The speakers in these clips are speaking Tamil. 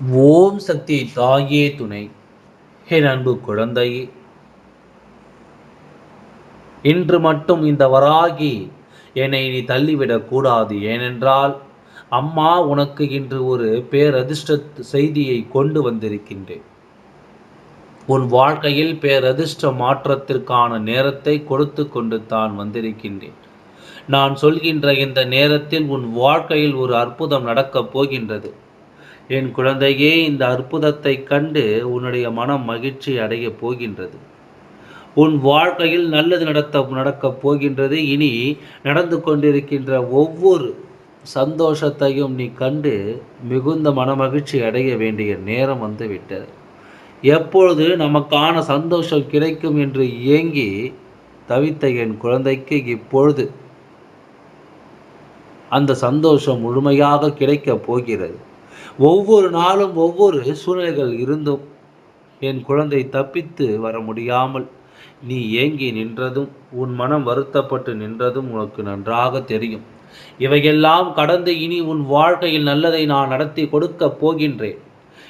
ஓம் சக்தி தாயே துணை. ஹே அன்பு குழந்தையே. இன்று மட்டும் இந்த வராகி என்னை நீ தள்ளிவிடக்கூடாது ஏனென்றால் அம்மா உனக்கு இன்று ஒரு பேரதிர்ஷ்ட செய்தியை கொண்டு வந்திருக்கின்றேன். உன் வாழ்க்கையில் பேரதிர்ஷ்ட மாற்றத்திற்கான நேரத்தை கொடுத்து கொண்டு தான் வந்திருக்கின்றேன். நான் சொல்கின்ற இந்த நேரத்தில் உன் வாழ்க்கையில் ஒரு அற்புதம் நடக்கப் போகின்றது. என் குழந்தையே இந்த அற்புதத்தை கண்டு உன்னுடைய மனம் மகிழ்ச்சி அடையப் போகின்றது. உன் வாழ்க்கையில் நல்லது நடத்த நடக்கப் போகின்றது. இனி நடந்து கொண்டிருக்கின்ற ஒவ்வொரு சந்தோஷத்தையும் நீ கண்டு மிகுந்த மனமகிழ்ச்சி அடைய வேண்டிய நேரம் வந்து விட்டது எப்பொழுது நமக்கான சந்தோஷம் கிடைக்கும் என்று ஏங்கி தவித்த என் குழந்தைக்கு இப்பொழுது அந்த சந்தோஷம் முழுமையாக கிடைக்கப் போகிறது. ஒவ்வொரு நாளும் ஒவ்வொரு சூழ்நிலைகள் இருந்தும் என் குழந்தை தப்பித்து வர முடியாமல் நீ ஏங்கி நின்றதும் உன் மனம் வருத்தப்பட்டு நின்றதும் உனக்கு நன்றாக தெரியும். இவையெல்லாம் கடந்து இனி உன் வாழ்க்கையில் நல்லதை நான் நடத்தி கொடுக்கப் போகின்றேன்.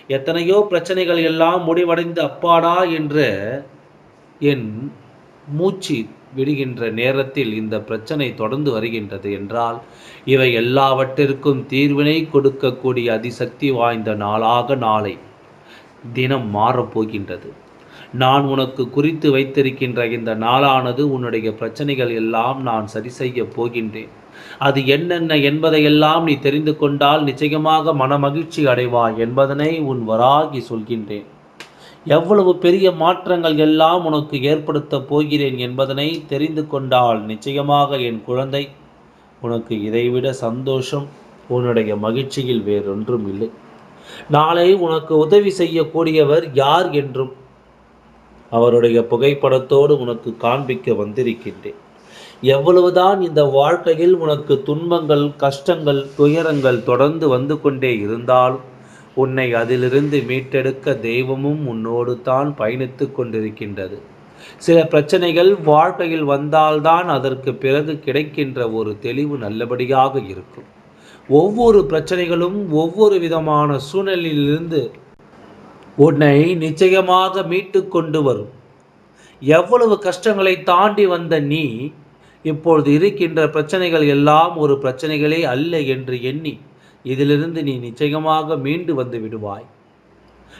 எத்தனையோ பிரச்சனைகள் எல்லாம் முடிவடைந்து அப்பாடா என்று என் மூச்சு விடுகின்ற நேரத்தில் இந்த பிரச்சனை தொடர்ந்து வருகின்றது என்றால் இவை எல்லாவற்றிற்கும் தீர்வினை கொடுக்கக்கூடிய அதிசக்தி வாய்ந்த நாளாக நாளை தினம் மாறப்போகின்றது நான் உனக்கு குறித்து வைத்திருக்கின்ற இந்த நாளானது உன்னுடைய பிரச்சனைகள் எல்லாம் நான் சரி செய்ய போகின்றேன். அது என்னென்ன என்பதையெல்லாம் நீ தெரிந்து கொண்டால் நிச்சயமாக மனமகிழ்ச்சி அடைவாய் என்பதனை உன் வராகி சொல்கின்றேன். எவ்வளவு பெரிய மாற்றங்கள் எல்லாம் உனக்கு ஏற்படுத்தப் போகிறேன் என்பதனை தெரிந்து கொண்டால் நிச்சயமாக என் குழந்தை. உனக்கு இதைவிட சந்தோஷம் உன்னுடைய மகிழ்ச்சியில் வேறொன்றும் இல்லை. நாளை உனக்கு உதவி செய்யக்கூடியவர் யார் என்றும் அவருடைய புகைப்படத்தோடு உனக்கு காண்பிக்க வந்திருக்கின்றேன். எவ்வளவுதான் இந்த வாழ்க்கையில் உனக்கு துன்பங்கள் கஷ்டங்கள் துயரங்கள் தொடர்ந்து வந்து கொண்டே இருந்தாலும் உன்னை அதிலிருந்து மீட்டெடுக்க தெய்வமும் உன்னோடு தான் பயணித்து கொண்டிருக்கின்றது. சில பிரச்சனைகள் வாழ்க்கையில் வந்தால்தான் அதற்கு பிறகு கிடைக்கின்ற ஒரு தெளிவு நல்லபடியாக இருக்கும். ஒவ்வொரு பிரச்சனைகளும் ஒவ்வொரு விதமான சூழ்நிலையிலிருந்து உன்னை நிச்சயமாக மீட்டு கொண்டு வரும். எவ்வளவு கஷ்டங்களை தாண்டி வந்த நீ இப்பொழுது இருக்கின்ற பிரச்சனைகள் எல்லாம் ஒரு பிரச்சனைகளே அல்ல என்று எண்ணி இதிலிருந்து நீ நிச்சயமாக மீண்டு வந்து விடுவாய்.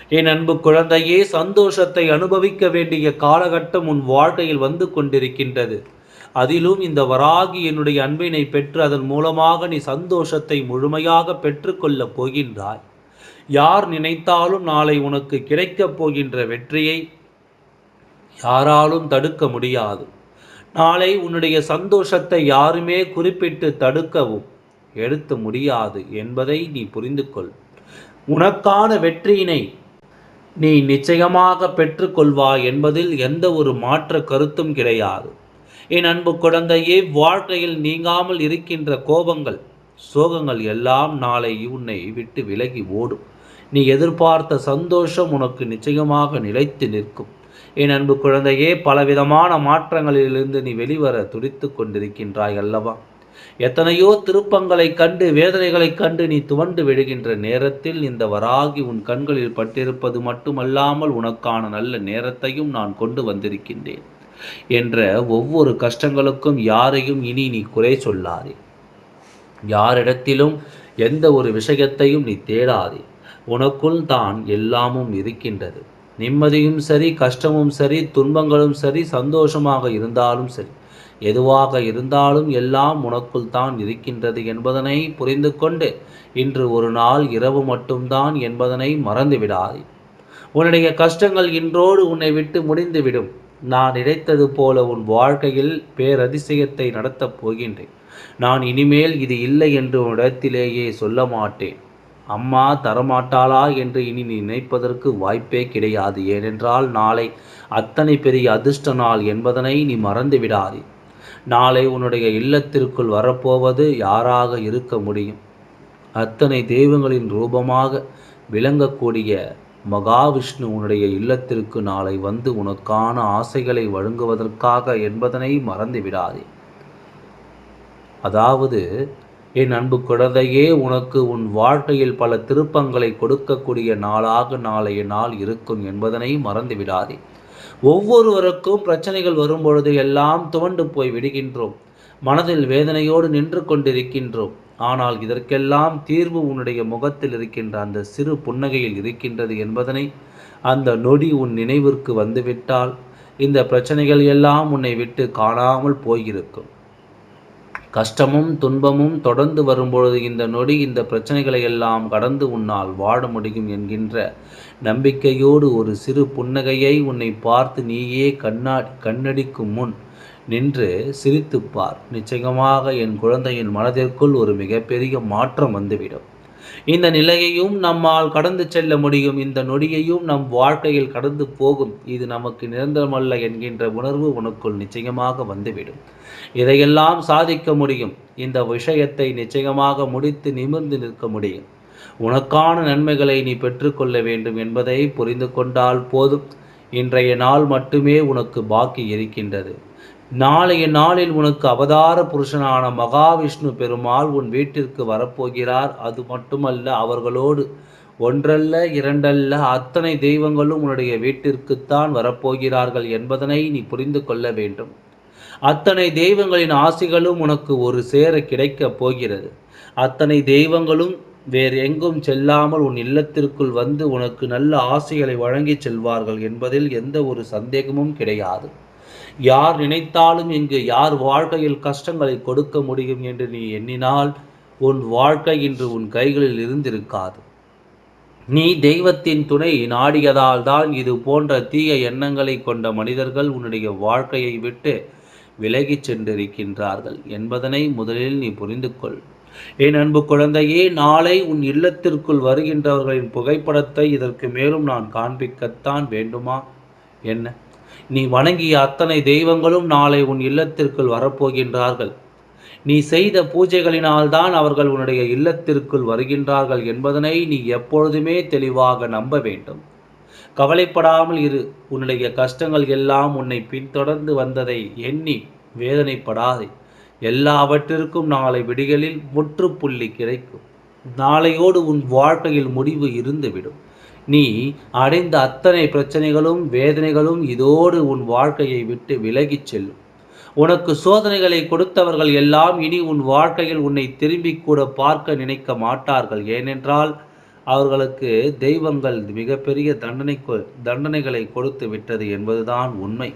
என் அன்பு குழந்தையே சந்தோஷத்தை அனுபவிக்க வேண்டிய காலகட்டம் உன் வாழ்க்கையில் வந்து கொண்டிருக்கின்றது. அதிலும் இந்த வராகி என்னுடைய அன்பினை பெற்று அதன் மூலமாக நீ சந்தோஷத்தை முழுமையாக பெற்றுக்கொள்ளப் போகின்றாய். யார் நினைத்தாலும் நாளை உனக்கு கிடைக்கப் போகின்ற வெற்றியை யாராலும் தடுக்க முடியாது. நாளை உன்னுடைய சந்தோஷத்தை யாருமே குறிப்பிட்டு தடுக்கவும் எடுத்து முடியாது என்பதை நீ புரிந்து கொள் உனக்கான வெற்றியினை நீ நிச்சயமாக பெற்றுக்கொள்வாய் என்பதில் எந்த ஒரு மாற்ற கருத்தும் கிடையாது. என் அன்பு குழந்தையே வாழ்க்கையில் நீங்காமல் இருக்கின்ற கோபங்கள் சோகங்கள் எல்லாம் நாளை உன்னை விட்டு விலகி ஓடும். நீ எதிர்பார்த்த சந்தோஷம் உனக்கு நிச்சயமாக நிலைத்து நிற்கும். என் அன்பு குழந்தையே பலவிதமான மாற்றங்களிலிருந்து நீ வெளிவர துடித்து கொண்டிருக்கின்றாய் அல்லவா? எத்தனையோ திருப்பங்களை கண்டு வேதனைகளை கண்டு நீ துவண்டு விடுகின்ற நேரத்தில் இந்த வராகி உன் கண்களில் பட்டிருப்பது மட்டுமல்லாமல் உனக்கான நல்ல நேரத்தையும் நான் கொண்டு வந்திருக்கின்றேன் என்ற ஒவ்வொரு கஷ்டங்களுக்கும் யாரையும் இனி நீ குறை சொல்லாதே. யாரிடத்திலும் எந்த ஒரு விஷயத்தையும் நீ தேடாதே. உனக்குள் தான் எல்லாமும் இருக்கின்றது. நிம்மதியும் சரி கஷ்டமும் சரி துன்பங்களும் சரி சந்தோஷமாக இருந்தாலும் சரி. எதுவாக இருந்தாலும் எல்லாம் உனக்குள் தான் இருக்கின்றது என்பதனை புரிந்து கொண்டு இன்று ஒரு நாள் இரவு மட்டும்தான் என்பதனை மறந்து விடாதே உன்னுடைய கஷ்டங்கள் இன்றோடு உன்னை விட்டு முடிந்துவிடும். நான் நினைத்தது போல உன் வாழ்க்கையில் பேரதிசயத்தை நடத்தப் போகின்றேன். நான் இனிமேல் இது இல்லை என்று இடத்திலேயே சொல்ல மாட்டேன். அம்மா தரமாட்டாளா என்று இனி நீ நினைப்பதற்கு வாய்ப்பே கிடையாது. ஏனென்றால் நாளை அத்தனை பெரிய அதிர்ஷ்ட நாள் என்பதனை நீ மறந்து விடாதே நாளை உன்னுடைய இல்லத்திற்குள் வரப்போவது யாராக இருக்க முடியும்? அத்தனை தெய்வங்களின் ரூபமாக விளங்கக்கூடிய மகாவிஷ்ணு உன்னுடைய இல்லத்திற்கு நாளை வந்து உனக்கான ஆசைகளை வழங்குவதற்காக என்பதனை மறந்து விடாதே அதாவது என் அன்பு குழந்தையே உனக்கு உன் வாழ்க்கையில் பல திருப்பங்களை கொடுக்கக்கூடிய நாளாக நாளைய நாள் இருக்கும் என்பதனை மறந்து விடாதே ஒவ்வொருவருக்கும் பிரச்சனைகள் வரும்பொழுது எல்லாம் துவண்டு போய் விடுகின்றோம். மனதில் வேதனையோடு நின்று கொண்டிருக்கின்றோம். ஆனால் இதற்கெல்லாம் தீர்வு உன்னுடைய முகத்தில் இருக்கின்ற அந்த சிறு புன்னகையில் இருக்கின்றது என்பதனை அந்த நொடி உன் நினைவிற்கு வந்துவிட்டால் இந்த பிரச்சனைகள் எல்லாம் உன்னை விட்டு காணாமல் போயிருக்கும். கஷ்டமும் துன்பமும் தொடர்ந்து வரும்பொழுது இந்த நொடி இந்த பிரச்சனைகளை எல்லாம் கடந்து உன்னால் வாழ முடியும் என்கின்ற நம்பிக்கையோடு ஒரு சிறு புன்னகையை உன்னை பார்த்து நீயே கண்ணா கண்ணடிக்கும் முன் நின்று சிரித்துப்பார். நிச்சயமாக என் குழந்தையின் மனதிற்குள் ஒரு மிகப்பெரிய மாற்றம் வந்துவிடும். இந்த நிலையையும் நம்மால் கடந்து செல்ல முடியும். இந்த நொடியையும் நம் வாழ்க்கையில் கடந்து போகும். இது நமக்கு நிரந்தரமல்ல என்கின்ற உணர்வு உனக்குள் நிச்சயமாக வந்துவிடும். இதையெல்லாம் சாதிக்க முடியும். இந்த விஷயத்தை நிச்சயமாக முடித்து நிமிர்ந்து நிற்க முடியும். உனக்கான நன்மைகளை நீ பெற்றுக்கொள்ள வேண்டும் என்பதை புரிந்து கொண்டால் போதும். இன்றைய நாள் மட்டுமே உனக்கு பாக்கி இருக்கின்றது. நாளைய நாளில் உனக்கு அவதார புருஷனான மகாவிஷ்ணு பெருமாள் உன் வீட்டிற்கு வரப்போகிறார். அது மட்டுமல்ல அவர்களோடு ஒன்றல்ல இரண்டல்ல அத்தனை தெய்வங்களும் உன்னுடைய வீட்டிற்குத்தான் வரப்போகிறார்கள் என்பதனை நீ புரிந்து கொள்ள வேண்டும். அத்தனை தெய்வங்களின் ஆசைகளும் உனக்கு ஒரு சேர கிடைக்கப் போகிறது. அத்தனை தெய்வங்களும் வேறு எங்கும் செல்லாமல் உன் இல்லத்திற்குள் வந்து உனக்கு நல்ல ஆசைகளை வழங்கி செல்வார்கள் என்பதில் எந்த ஒரு சந்தேகமும் கிடையாது. யார் நினைத்தாலும் இங்கு யார் வாழ்க்கையில் கஷ்டங்களை கொடுக்க முடியும் என்று நீ எண்ணினால் உன் வாழ்க்கை இன்று உன் கைகளில் இருந்திருக்காது. நீ தெய்வத்தின் துணை நாடியதால் தான் இது போன்ற தீய எண்ணங்களை கொண்ட மனிதர்கள் உன்னுடைய வாழ்க்கையை விட்டு விலகிச் சென்றிருக்கின்றார்கள் என்பதனை முதலில் நீ புரிந்து கொள். என் அன்பு குழந்தையே நாளை உன் இல்லத்திற்குள் வருகின்றவர்களின் புகைப்படத்தை இதற்கு மேலும் நான் காண்பிக்கத்தான் வேண்டுமா? என்ன? நீ வணங்கிய அத்தனை தெய்வங்களும் நாளை உன் இல்லத்திற்குள் வரப்போகின்றார்கள். நீ செய்த பூஜைகளினால்தான் அவர்கள் உன்னுடைய இல்லத்திற்குள் வருகின்றார்கள் என்பதனை நீ எப்பொழுதுமே தெளிவாக நம்ப வேண்டும். கவலைப்படாமல் இரு உன்னுடைய கஷ்டங்கள் எல்லாம் உன்னை பின்தொடர்ந்து வந்ததை எண்ணி வேதனைப்படாதே. எல்லாவற்றிற்கும் நாளை விடிகளில் முற்றுப்புள்ளி கிடைக்கும். நாளையோடு உன் வாழ்க்கையில் முடிவு இருந்துவிடும். நீ அடைந்த அத்தனை பிரச்சனைகளும் வேதனைகளும் இதோடு உன் வாழ்க்கையை விட்டு விலகிச் செல்லும். உனக்கு சோதனைகளை கொடுத்தவர்கள் எல்லாம் இனி உன் வாழ்க்கையில் உன்னை திரும்பி கூட பார்க்க நினைக்க மாட்டார்கள். ஏனென்றால் அவர்களுக்கு தெய்வங்கள் மிகப்பெரிய தண்டனை தண்டனைகளை கொடுத்து விட்டது என்பதுதான் உண்மை.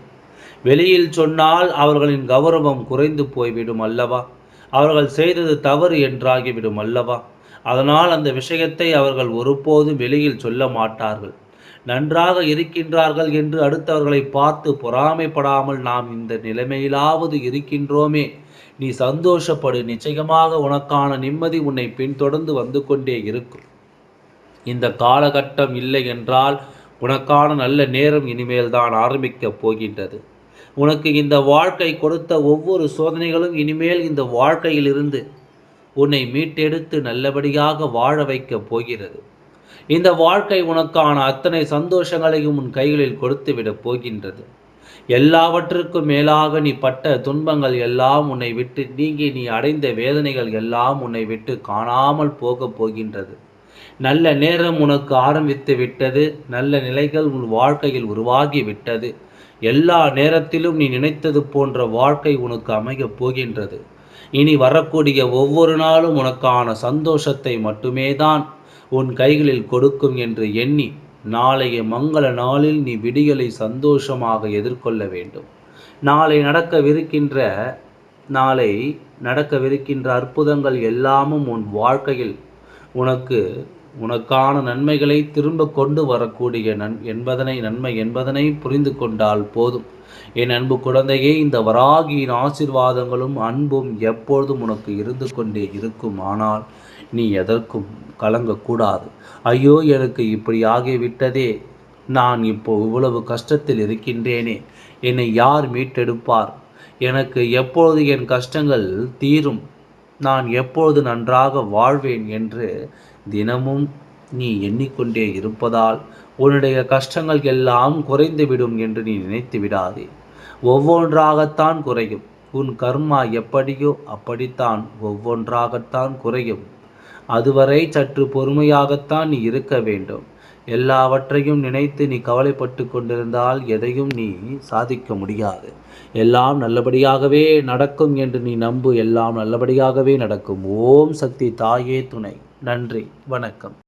வெளியில் சொன்னால் அவர்களின் கௌரவம் குறைந்து போய்விடும் அல்லவா? அவர்கள் செய்தது தவறு என்றாகிவிடும் அல்லவா? அதனால் அந்த விஷயத்தை அவர்கள் ஒருபோதும் வெளியில் சொல்ல மாட்டார்கள். நன்றாக இருக்கின்றார்கள் என்று அடுத்தவர்களை பார்த்து பொறாமைப்படாமல் நாம் இந்த நிலைமையிலாவது இருக்கின்றோமே. நீ சந்தோஷப்படு நிச்சயமாக உனக்கான நிம்மதி உன்னை பின்தொடர்ந்து வந்து கொண்டே இருக்கும். இந்த காலகட்டம் இல்லை என்றால் உனக்கான நல்ல நேரம் இனிமேல் தான் ஆரம்பிக்கப் போகின்றது. உனக்கு இந்த வாழ்க்கை கொடுத்த ஒவ்வொரு சோதனைகளும் இனிமேல் இந்த வாழ்க்கையிலிருந்து உன்னை மீட்டெடுத்து நல்லபடியாக வாழ வைக்கப் போகிறது. இந்த வாழ்க்கை உனக்கான அத்தனை சந்தோஷங்களையும் உன் கைகளில் கொடுத்துவிடப் போகின்றது. எல்லாவற்றுக்கும் மேலாக நீ பட்ட துன்பங்கள் எல்லாம் உன்னை விட்டு நீங்கி நீ அடைந்த வேதனைகள் எல்லாம் உன்னை விட்டு காணாமல் போகப் போகின்றது. நல்ல நேரம் உனக்கு ஆரம்பித்து விட்டது. நல்ல நிலைகள் உன் வாழ்க்கையில் உருவாகி விட்டது. எல்லா நேரத்திலும் நீ நினைத்தது போன்ற வாழ்க்கை உனக்கு அமையப் போகின்றது. இனி வரக்கூடிய ஒவ்வொரு நாளும் உனக்கான சந்தோஷத்தை மட்டுமே தான் உன் கைகளில் கொடுக்கும் என்று எண்ணி நாளைய மங்கள நாளில் நீ விடியலை சந்தோஷமாக எதிர்கொள்ள வேண்டும். நாளை நடக்கவிருக்கின்ற நாளை நடக்கவிருக்கின்ற அற்புதங்கள் எல்லாமும் உன் வாழ்க்கையில் உனக்கு உனக்கான நன்மைகளை திரும்ப கொண்டு வரக்கூடிய நன் என்பதனை நன்மை என்பதனை புரிந்து கொண்டால் போதும். என் அன்பு குழந்தையே இந்த வராகியின் ஆசிர்வாதங்களும் அன்பும் எப்பொழுதும் உனக்கு இருந்து கொண்டே இருக்கும். ஆனால் நீ எதற்கும் கலங்கக்கூடாது. ஐயோ எனக்கு இப்படி ஆகிவிட்டதே. நான் இப்போ இவ்வளவு கஷ்டத்தில் இருக்கின்றேனே. என்னை யார் மீட்டெடுப்பார்? எனக்கு எப்பொழுது என் கஷ்டங்கள் தீரும்? நான் எப்பொழுது நன்றாக வாழ்வேன் என்று தினமும் நீ எண்ணிக்கொண்டே இருப்பதால் உன்னுடைய கஷ்டங்கள் எல்லாம் குறைந்துவிடும் என்று நீ நினைத்து விடாதே. ஒவ்வொன்றாகத்தான் குறையும். உன் கர்மா எப்படியோ அப்படித்தான் ஒவ்வொன்றாகத்தான் குறையும். அதுவரை சற்று பொறுமையாகத்தான் நீ இருக்க வேண்டும். எல்லாவற்றையும் நினைத்து நீ கவலைப்பட்டு கொண்டிருந்தால் எதையும் நீ சாதிக்க முடியாது. எல்லாம் நல்லபடியாகவே நடக்கும் என்று நீ நம்பு. எல்லாம் நல்லபடியாகவே நடக்கும். ஓம் சக்தி தாயே துணை. நன்றி வணக்கம்.